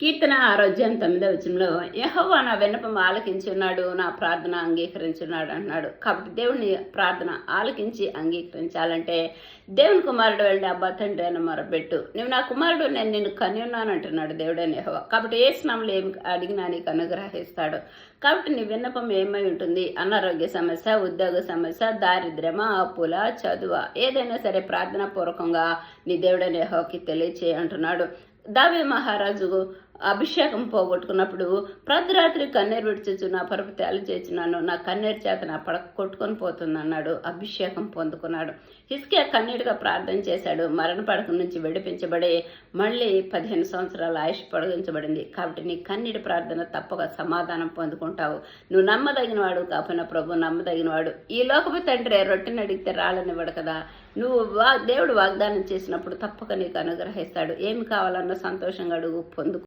కీర్తన ఆరోగ్యం తొమ్మిదో వచనంలో యహోవా నా విన్నపం ఆలకించున్నాడు నా ప్రార్థన అంగీకరించున్నాడు అన్నాడు. కాబట్టి దేవుని ప్రార్థన ఆలకించి అంగీకరించాలంటే దేవుని కుమారుడు వెళ్ళి అబ్బా తండ్రి అని మొరబెట్టు నువ్వు నా కుమారుడు నేను నిన్ను కని ఉన్నాను అంటున్నాడు దేవుడని యహోవా. కాబట్టి ఏ స్నాములు ఏమి అడిగినా నీకు అనుగ్రహిస్తాడు. కాబట్టి నీ విన్నపం ఏమై ఉంటుంది? అనారోగ్య సమస్య ఉద్యోగ సమస్య దారిద్ర్యమా అప్పుల చదువ? ఏదైనా సరే ప్రార్థన పూర్వకంగా నీ దేవుడని యహోకి తెలియచేయంటున్నాడు దావే మహారాజు అభిషేకం పోగొట్టుకున్నప్పుడు ప్రతిరాత్రి కన్నీరు విడిచొచ్చు నా పరుపు తేలి చేసినాను నా కన్నీరు చేత నా పడక కొట్టుకొని పోతుంది అన్నాడు అభిషేకం పొందుకున్నాడు. హిస్కే కన్నీరుగా ప్రార్థన చేశాడు. మరణ పడక నుంచి విడిపించబడి మళ్ళీ పదిహేను సంవత్సరాల ఆయుష్ పొడిగించబడింది. కాబట్టి నీ కన్నీటి ప్రార్థన తప్పక సమాధానం పొందుకుంటావు. నువ్వు నమ్మదగిన వాడు కాకపోయినా ప్రభు నమ్మదగిన వాడు ఈ లోకపు తండ్రి రొట్టెని అడిగితే రాళ్ళనివ్వడు కదా. నువ్వు వా దేవుడు వాగ్దానం చేసినప్పుడు తప్పక నీకు అనుగ్రహిస్తాడు. ఏమి కావాలన్నా సంతోషంగా అడుగు పొందుకు